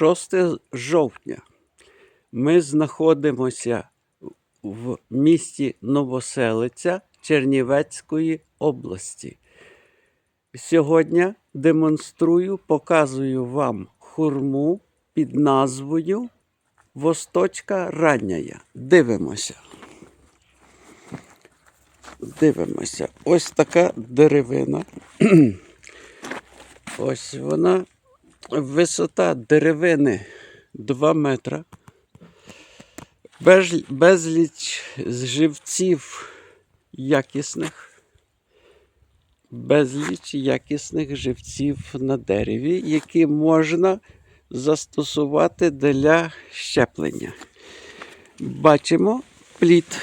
6 жовтня. Ми знаходимося в місті Новоселиця Чернівецької області. Сьогодні демонструю, показую вам хурму під назвою Восточка рання. Дивимося. Дивимося. Ось така деревина. Ось вона. Висота деревини 2 метра. Безліч живців якісних. Безліч якісних живців на дереві, які можна застосувати для щеплення. Бачимо плід.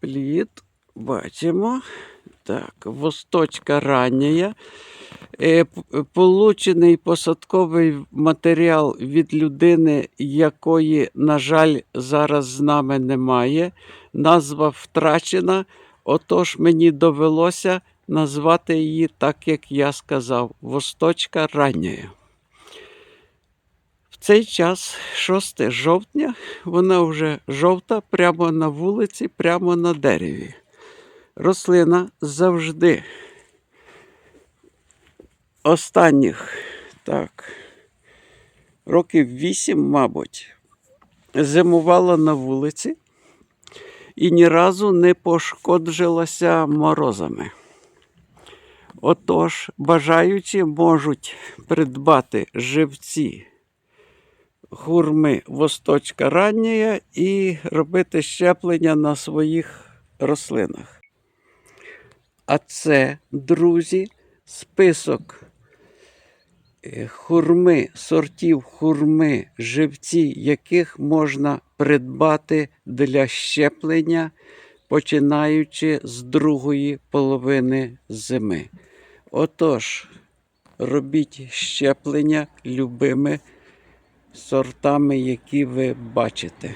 Плід. Бачимо. Так, восточка рання. Е, Получений посадковий матеріал від людини, якої, на жаль, зараз з нами немає. Назва втрачена. Отож мені довелося назвати її так, як я сказав, Восточка рання. В цей час, 6 жовтня, вона вже жовта прямо на вулиці, прямо на дереві. Рослина завжди останніх так, років вісім, мабуть, зимувала на вулиці і ні разу не пошкоджалася морозами. Отож, бажаючі можуть придбати живці хурми восточка рання і робити щеплення на своїх рослинах. А це, друзі, список хурми, сортів хурми, живці, яких можна придбати для щеплення, починаючи з другої половини зими. Отож, робіть щеплення любими сортами, які ви бачите.